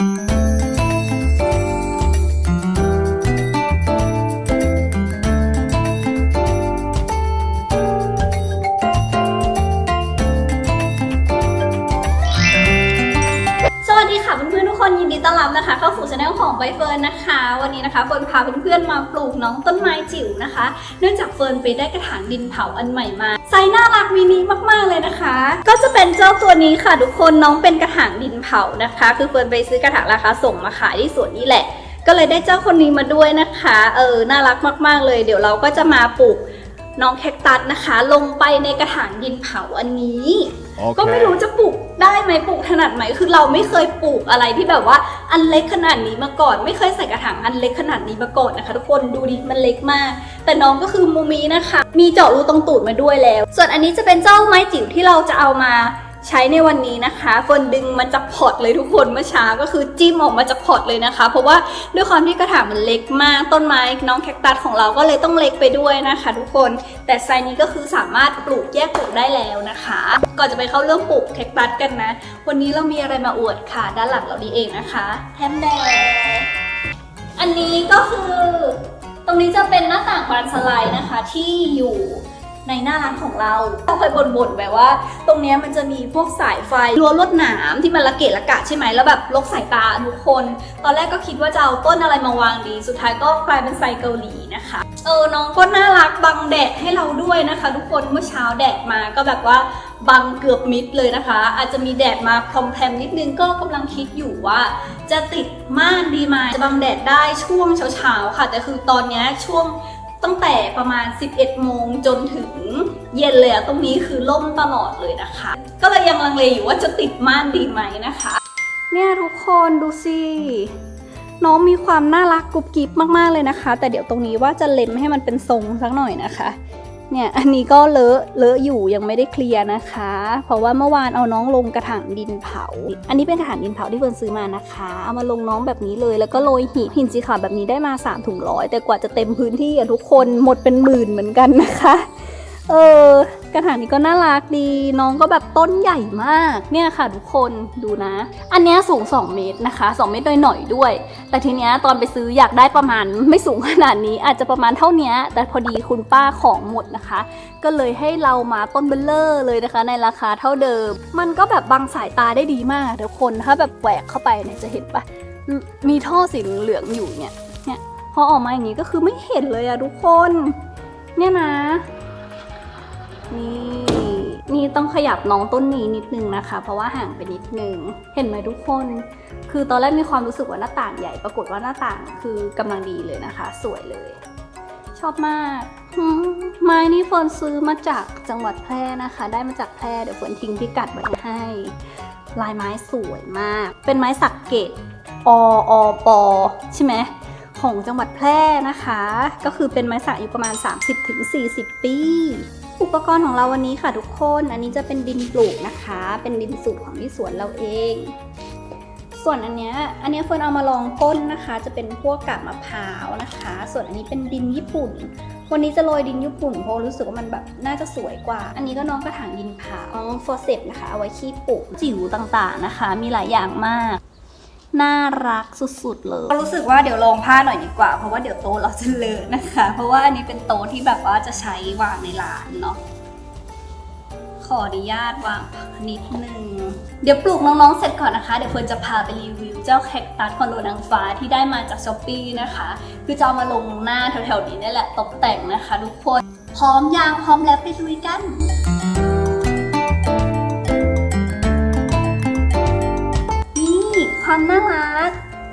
ส นะคะ เข้าสู่ช anel ของใบเฟิร์นนะคะ วันนี้นะคะเฟิร์นพาเพื่อนๆมาปลูกน้องต้นไม้จิ๋วนะคะ เนื่องจากเฟิร์นไปได้กระถางดินเผาอันใหม่มาไซส์น่ารักมินิมากๆเลยนะคะ ก็จะเป็นเจ้าตัวนี้ค่ะทุกคนน้องเป็นกระถางดินเผานะคะ คือเฟิร์นไปซื้อกระถางราคาส่งมาขายที่สวนนี่แหละ ก็เลยได้เจ้าคนนี้มาด้วยนะคะ เออน่ารักมากๆเลย เดี๋ยวเราก็จะมาปลูกน้องแคคตัสนะคะ ลงไปในกระถางดินเผาอันนี้ ก็ไม่รู้จะปลูกได้ไหมปลูกถนัดไหมคือเราไม่เคยปลูกอะไรที่แบบว่าอันเล็กขนาดนี้มาก่อน ไม่เคยใส่กระถางอันเล็กขนาดนี้มาก่อนนะคะ ทุกคนดูดิมันเล็กมาก แต่น้องก็คือมูมีนะคะ มีเจาะรูตรงตูดมาด้วยแล้ว ส่วนอันนี้จะเป็นเจ้าไม้จิ๋วที่เราจะเอามา ใช้ในวันนี้นะคะเฟิร์นดึงมันจากพอร์ตเลยทุกคนเมื่อเช้าก็คือจิ้มออกมาจากพอร์ตเลยนะคะ เพราะว่าด้วยความที่กระถางมันเล็กมากต้นไม้น้องแคคตัสของเราก็เลยต้องเล็กไปด้วยนะคะ ทุกคนแต่ไซนี้ก็คือสามารถปลูกแยกปลูกได้แล้วนะคะ ก่อนจะไปเข้าเรื่องปลูกแคคตัสกันนะ วันนี้เรามีอะไรมาอวดค่ะ ด้านหลังเราดีเองนะคะแทมแดงอันนี้ก็คือ ตรงนี้จะเป็นหน้าต่างบานสไลด์นะคะที่อยู่ ในหน้าร้านของเราเราเคยบ่นๆแบบว่า ตรงเนี้ยมันจะมีพวกสายไฟรั้วลวดหนามที่มันระเกะระกะใช่ไหมแล้วแบบลกสายตาทุกคน ตอนแรกก็คิดว่าจะเอาต้นอะไรมาวางดี สุดท้ายก็กลายเป็นไซเกาหลีนะคะ เออน้องก็น่ารักบังแดดให้เราด้วยนะคะ ทุกคนเมื่อเช้าแดดมาก็แบบว่าบังเกือบมิดเลยนะคะ อาจจะมีแดดมาพรอมแพมนิดนึงก็กำลังคิดอยู่ว่า จะติดม่านดีไหมจะบังแดดได้ช่วงเช้าๆค่ะ แต่คือตอนนี้ช่วง ตั้งแต่ประมาณ 11 โมงจนถึงเย็นเลยอะตรงนี้คือล่มตลอดเลยนะคะ ก็เลยยังลังเลอยู่ว่าจะติดม่านดีไหมนะคะ เนี่ยทุกคนดูสิน้องมีความน่ารักกรุบกริบมากๆเลยนะคะ แต่เดี๋ยวตรงนี้ว่าจะเล็มให้มันเป็นทรงสักหน่อยนะคะ เนี่ยอันนี้ก็เลอะเลอะอยู่ยังไม่ได้เคลียร์นะคะ เพราะว่าเมื่อวานเอาน้องลงกระถางดินเผา อันนี้เป็นกระถางดินเผาที่เฟิร์นซื้อมานะคะเอามาลงน้องแบบนี้เลย แล้วก็โรยหินหินสีขาวแบบนี้ได้มา3ถุงร้อยแต่กว่าจะเต็มพื้นที่อะทุกคนหมดเป็นหมื่นเหมือนกันนะคะ เออ กระถางนี้ก็น่ารักดี น้องก็แบบต้นใหญ่มาก เนี่ยค่ะทุกคนดูนะ อันนี้สูง 2 เมตรนะคะ 2 เมตรหน่อยๆด้วย แต่ทีเนี้ยตอนไปซื้ออยากได้ประมาณไม่สูงขนาดนี้ อาจจะประมาณเท่านี้แต่พอดีคุณป้าของหมดนะคะ ก็เลยให้เรามาต้นเบลเลอร์เลยนะคะ ในราคาเท่าเดิม มันก็แบบบังสายตาได้ดีมากทุกคนถ้าแบบแหวกเข้าไปเนี่ยจะเห็นปะมีท่อสีเหลืองอยู่เนี่ยเนี่ยพอออกมาอย่างนี้ก็คือไม่เห็นเลยอะทุกคน เนี่ยนะ นี่ นี่ต้องขยับน้องต้นนี้นิดนึงนะคะ เพราะว่าห่างไปนิดนึง เห็นไหมทุกคน คือตอนแรกมีความรู้สึกว่าหน้าต่างใหญ่ ปรากฏว่าหน้าต่างคือกำลังดีเลยนะคะ สวยเลย ชอบมากมไม้นี้เฟิร์นซื้อมาจากจังหวัดแพร่นะคะ ได้มาจากแพร่เดี๋ยวเฟิร์นทิ้งพิกัดไว้ให้ ลายไม้สวยมาก เป็นไม้สักเกตออปอใช่ไหมของจังหวัดแพร่นะคะ ก็คือเป็นไม้สักอายุประมาณ 30-40 ปี อุปกรณ์ของเราวันนี้ค่ะทุกคน อันนี้จะเป็นดินปลูกนะคะ เป็นดินสูตรของที่สวนเราเอง ส่วนอันเนี้ย อันเนี้ยเฟิร์นเอามาลองก้นนะคะ จะเป็นพวกกาบมะพร้าวนะคะ ส่วนอันนี้เป็นดินญี่ปุ่น วันนี้จะโรยดินญี่ปุ่นเพราะรู้สึกว่ามันแบบน่าจะสวยกว่า อันนี้ก็น้องกระถางดินเผาฟอร์เซปนะคะ เอาไว้ขี้ปลูกจิ๋วต่างๆนะคะ มีหลายอย่างมาก น่ารักสุดๆเลยรู้สึกว่าเดี๋ยวลองผ้าหน่อยดีกว่า เพราะว่าเดี๋ยวโต๊ะเราจะเลอะนะคะ เพราะว่าอันนี้เป็นโต๊ะที่แบบว่าจะใช้วางในร้านเนาะขออนุญาตวางนิดนึง เดี๋ยวปลูกน้องๆเสร็จก่อนนะคะ เดี๋ยวเฟิร์นจะพาไปรีวิวเจ้าแคคตัสคอนโดนางฟ้าที่ได้มาจากช้อปปีนะคะ คือจะเอามาลงหน้าแถวๆนี้นี่แหละตกแต่งนะคะ ทุกคน พร้อมยางพร้อมแล้วไปลุยกัน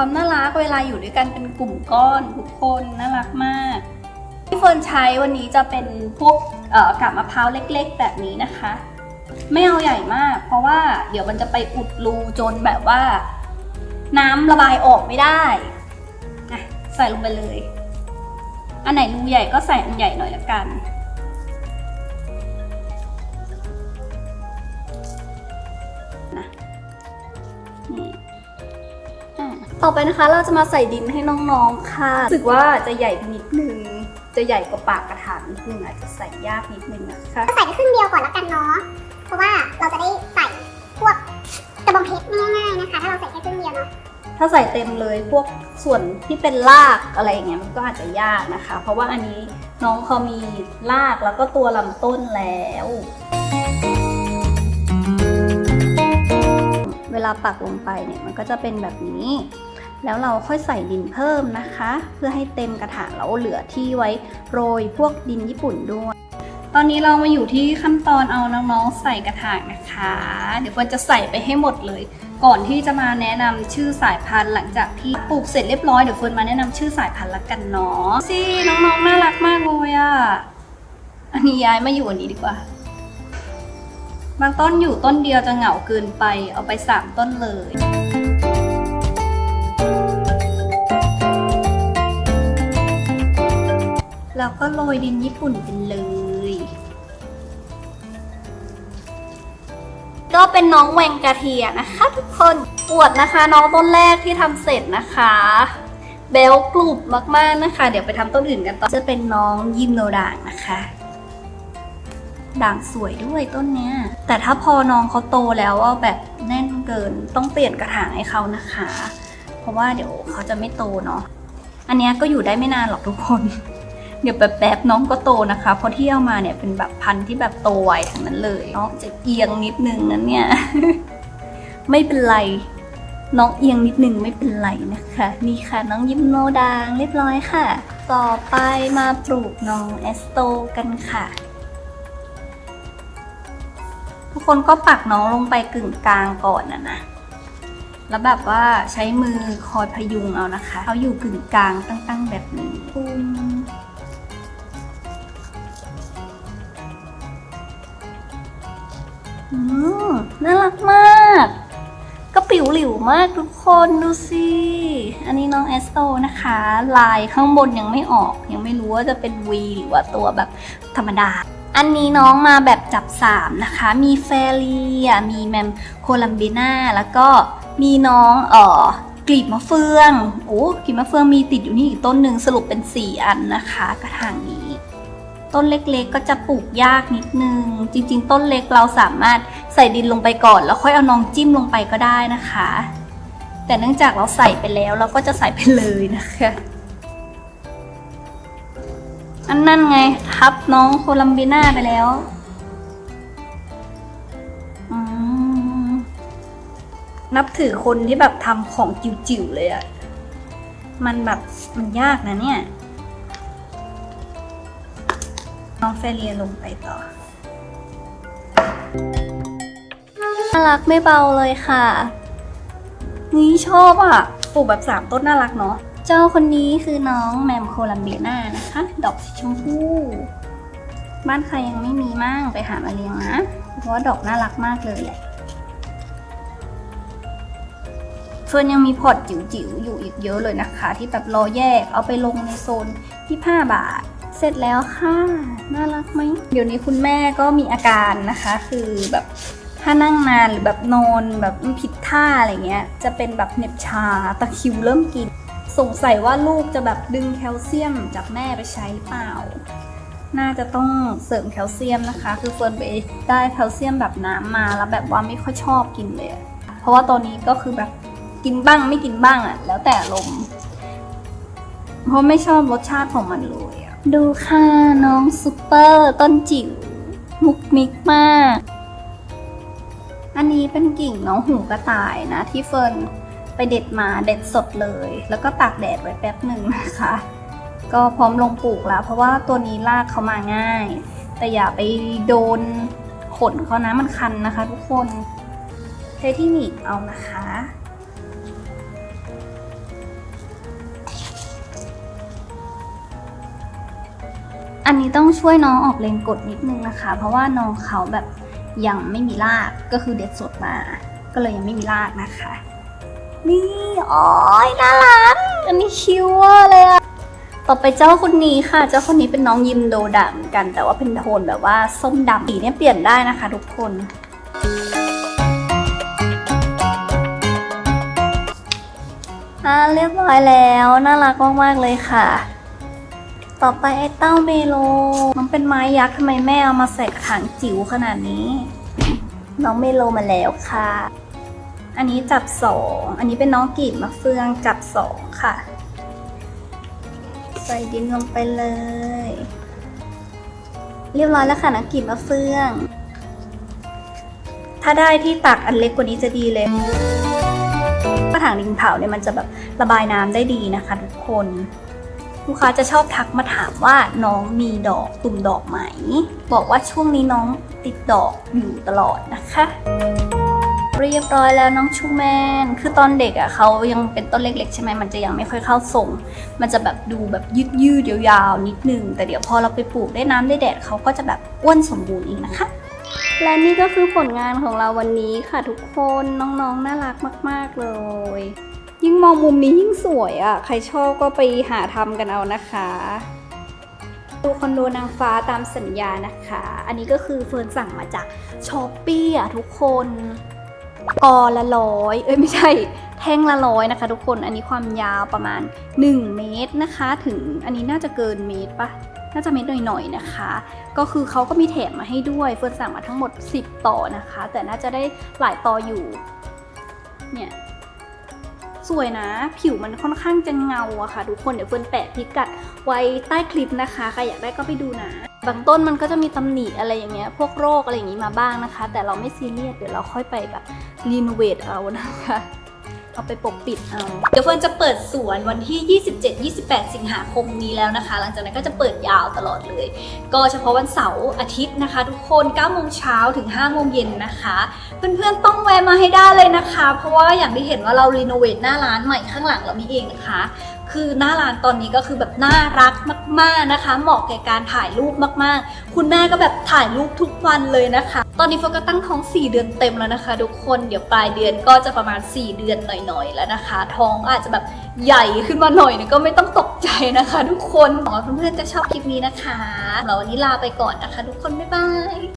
ความน่ารักเวลาอยู่ด้วยกันเป็นกลุ่มก้อนทุกคนน่ารักมากที่เฟิร์นใช้วันนี้จะเป็นพวกกาบมะพร้าวเล็กๆ แบบนี้นะคะ ไม่เอาใหญ่มาก เพราะว่าเดี๋ยวมันจะไปอุดรูจนแบบว่า น้ำระบายออกไม่ได้นะใส่ลงไปเลย อันไหนรูใหญ่ก็ใส่อันใหญ่หน่อยละกัน ต่อไปนะคะเราจะมาใส่ดินให้น้องๆค่ะรู้สึกว่าจะใหญ่ไปนิดนึง จะใหญ่กว่าปากกระถางนิดนึงอาจจะใส่ยากนิดนึงนะคะใส่ไปครึ่งเดียวก่อนแล้วกันเนาะเพราะว่าเราจะได้ใส่พวกกระบองเพชรง่ายๆนะคะ ถ้าเราใส่แค่ครึ่งเดียวเนาะถ้าใส่เต็มเลยพวกส่วนที่เป็นรากอะไรอย่างเงี้ยมันก็อาจจะยากนะคะ เพราะว่าอันนี้น้องเขามีรากแล้วก็ตัวลำต้นแล้วเวลาปักลงไปเนี่ยมันก็จะเป็นแบบนี้ แล้วเราค่อยใส่ดินเพิ่มนะคะ เพื่อให้เต็มกระถางแล้วเหลือที่ไว้โรยพวกดินญี่ปุ่นด้วย ตอนนี้เรามาอยู่ที่ขั้นตอนเอาน้องๆใส่กระถางนะคะ เดี๋ยวเฟิร์นจะใส่ไปให้หมดเลย ก่อนที่จะมาแนะนำชื่อสายพันธุ์หลังจากที่ปลูกเสร็จเรียบร้อยเดี๋ยวเฟิร์นมาแนะนำชื่อสายพันธุ์ละกันเนาะสิน้องๆน่ารักมากเลยอะอันนี้ย้ายมาอยู่อันนี้ดีกว่าบางต้นอยู่ต้นเดียวจะเหงาเกินไปเอาไปสามต้นเลย แล้วก็โรยดินญี่ปุ่นไปเลย ก็เป็นน้องแวงกาเทียนะคะทุกคนอวดนะคะน้องต้นแรกที่ทำเสร็จนะคะเบลกรุบมากๆนะคะ เดี๋ยวไปทำต้นอื่นกันต่อจะเป็นน้องยิมโนด่างนะคะด่างสวยด้วยต้นเนี้ย แต่ถ้าพอน้องเขาโตแล้วว่าแบบแน่นเกินต้องเปลี่ยนกระถางให้เขานะคะ เพราะว่าเดี๋ยวเขาจะไม่โตเนาะอันเนี้ยก็อยู่ได้ไม่นานหรอกทุกคน เดี๋ยวแป๊บๆน้องก็โตนะคะเพราะที่เอามาเนี่ยเป็นแบบพันธุ์ที่แบบโตไวทั้งนั้นเลยน้องจะเอียงนิดนึงนั้นเนี่ยไม่เป็นไรน้องเอียงนิดนึงไม่เป็นไรนะคะ นี่ค่ะน้องยิมโนดางเรียบร้อยค่ะ ต่อไปมาปลูกน้องแอสโตกันค่ะ ทุกคนก็ปักน้องลงไปกึ่งกลางก่อนนะนะแล้วแบบว่าใช้มือคอยพยุงเอานะคะเขาอยู่กึ่งกลางตั้งๆแบบนี้ปุ้ม อืมน่ารักมากก็ปิ๋วหลิวมากทุกคนดูสิ อันนี้น้องแอสโตนะคะ ลายข้างบนยังไม่ออก ยังไม่รู้ว่าจะเป็นวีหรือว่าตัวแบบธรรมดา อันนี้น้องมาแบบจับสามนะคะ มีแฟรีอะมีแมมโคลัมเบิน่าแล้วก็มีน้องเอ่อกลีบมะเฟือง โอ้กลีบมะเฟืองมีติดอยู่นี่อีกต้นหนึ่งสรุปเป็น 4 อันนะคะ กระถางนี้ ต้นเล็กๆ ก็จะปลูกยากนิดนึง จริง ๆ ต้นเล็กเราสามารถใส่ดินลงไปก่อน แล้วค่อยเอาน้องจิ้มลงไปก็ได้นะคะ แต่เนื่องจากเราใส่ไปแล้วเราก็จะใส่ไปเลยนะคะอันนั่นไงทับน้องโคลัมเบียนาไปแล้วอืมนับถือคนที่แบบทำของจิ๋วๆเลยอะมันแบบมันยากนะเนี่ย เฟเรียลงไปต่อ น่ารักไม่เบาเลยค่ะ นี่ชอบอะ ปลูกแบบสามต้นน่ารักเนาะ เจ้าคนนี้คือน้องแมมโคลัมเบียนานะคะ ดอกสีชมพู บ้านใครยังไม่มีมั่งไปหามาเลี้ยงนะ เพราะว่าดอกน่ารักมากเลยแหละเฟิร์นยังมีพอร์ตจิ๋วๆอยู่อีกเยอะเลยนะคะ ที่แบบรอแยกเอาไปลงในโซน 25 บาท เสร็จแล้วค่ะ น่ารักไหม เดี๋ยวนี้คุณแม่ก็มีอาการนะคะ คือแบบถ้านั่งนานหรือแบบนอนแบบผิดท่าอะไรเงี้ย จะเป็นแบบเหน็บชาตะคิวเริ่มกิน สงสัยว่าลูกจะแบบดึงแคลเซียมจากแม่ไปใช้เปล่า น่าจะต้องเสริมแคลเซียมนะคะ คือเฟิร์นไปได้แคลเซียมแบบน้ำมาแล้วแบบว่าไม่ค่อยชอบกินเลย เพราะว่าตอนนี้ก็คือแบบกินบ้างไม่กินบ้างอะแล้วแต่อารมเพราะไม่ชอบรสชาติของมันเลยอะ ดูค่ะน้องซุปเปอร์ต้นจิ๋วมุกมิกมาก อันนี้เป็นกิ่งน้องหูกระต่ายนะ ที่เฟิร์นไปเด็ดมาเด็ดสดเลย แล้วก็ตากแดดไว้แป๊บหนึ่งนะคะ ก็พร้อมลงปลูกแล้ว เพราะว่าตัวนี้รากเขามาง่าย แต่อย่าไปโดนขนเขานะมันคันนะคะ ทุกคนใช้ที่หนีบเอานะคะ อันนี้ต้องช่วยน้องออกแรงกดนิดนึงนะคะ เพราะว่าน้องเขาแบบยังไม่มีรากก็คือเด็ดสดมา ก็เลยยังไม่มีรากนะคะ นี่อ๋อยน่ารักอันนี้คิวเวอร์เลยอะต่อไปเจ้าคนนี้ค่ะ เจ้าคนนี้เป็นน้องยิมโดดำเหมือนกัน แต่ว่าเป็นโทนแบบว่าส้มดำสีเนี่ยเปลี่ยนได้นะคะ ทุกคนอ่าเรียบร้อยแล้ว น่ารักมากๆเลยค่ะ ต่อไปไอ้เต้าเมโล มันเป็นไม้ยักษ์ทำไมแม่เอามาใส่กระถางจิ๋วขนาดนี้ น้องเมโลมาแล้วค่ะ อันนี้จับสอง อันนี้เป็นน้องกีบมะเฟืองจับสองค่ะ ใส่ดินลงไปเลย เรียบร้อยแล้วค่ะน้องกีบมะเฟือง ถ้าได้ที่ตักอันเล็กกว่านี้จะดีเลยกระถางดินเผาเนี่ยมันจะแบบระบายน้ำได้ดีนะคะทุกคน ลูกค้าจะชอบทักมาถามว่าน้องมีดอกตุ่มดอกไหม บอกว่าช่วงนี้น้องติดดอกอยู่ตลอดนะคะเรียบร้อยแล้วน้องชูแมน คือตอนเด็กอะ่ะเขายังเป็นต้นเล็กๆ ใช่ไหมมันจะยังไม่ค่อยเข้าทรง มันจะแบบดูแบบยืดยืดยาวๆนิดนึง แต่เดี๋ยวพอเราไปปลูกได้น้ำได้แดดเขาก็จะแบบอ้วนสมบูรณ์อีกนะคะ และนี่ก็คือผลงานของเราวันนี้ค่ะทุกคนน้องๆน่ารักมาก ๆเลย ยิ่งมองมุมนี้ยิ่งสวยอะ่ะ ใครชอบก็ไปหาทำกันเอานะคะ ดูคอนโดนางฟ้าตามสัญญานะคะ อันนี้ก็คือเฟิร์นสั่งมาจากช้อปปี้อะทุกคนกอละร้อย เอ้ยไม่ใช่ แท่งละร้อยนะคะ ทุกคน อันนี้ความยาวประมาณ 1 เมตรนะคะ ถึงอันนี้น่าจะเกินเมตรปะน่าจะเมตรหน่อยๆนะคะ ก็คือเขาก็มีแถมมาให้ด้วย เฟิร์นสั่งมาทั้งหมด 10 ต่อนะคะ แต่น่าจะได้หลายต่ออยู่ เนี่ย สวยนะ ผิวมันค่อนข้างจะเงาอะค่ะ ทุกคนเดี๋ยวเฟิร์นแปะพิกัดไว้ใต้คลิปนะคะใครอยากได้ก็ไปดูนะบางต้นมันก็จะมีตำหนิอะไรอย่างเงี้ยพวกโรคอะไรอย่างงี้มาบ้างนะคะ แต่เราไม่ซีเรียสเดี๋ยวเราค่อยไปแบบรีโนเวทเอานะคะ เอาไปปกปิดเอา เดี๋ยวเฟิร์นจะเปิดสวนวันที่ 27-28 สิงหาคมนี้แล้วนะคะ หลังจากนั้นก็จะเปิดยาวตลอดเลย ก็เฉพาะวันเสาร์อาทิตย์นะคะ ทุกคน9โมงเช้าถึง5โมงเย็นนะคะ เพื่อนๆต้องแวะมาให้ได้เลยนะคะ เพราะว่าอย่างที่เห็นว่าเรารีโนเวทหน้าร้านใหม่ข้างหลังเรานี่เองนะคะ คือหน้าร้านตอนนี้ก็คือแบบน่ารักมาก ๆนะคะ เหมาะแก่การถ่ายรูปมากๆ คุณแม่ก็แบบถ่ายรูปทุกวันเลยนะคะ ตอนนี้โฟก็ตั้งท้อง 4 เดือนเต็มแล้วนะคะ ทุกคนเดี๋ยวปลายเดือนก็จะประมาณ 4 เดือนหน่อยๆแล้วนะคะ ท้องอาจจะแบบใหญ่ขึ้นมาหน่อยนี่ยก็ไม่ต้องตกใจนะคะ ทุกคนหวังว่าเพื่อนๆจะชอบคลิปนี้นะคะเราวันนี้ลาไปก่อนนะคะ ทุกคนบ๊ายบาย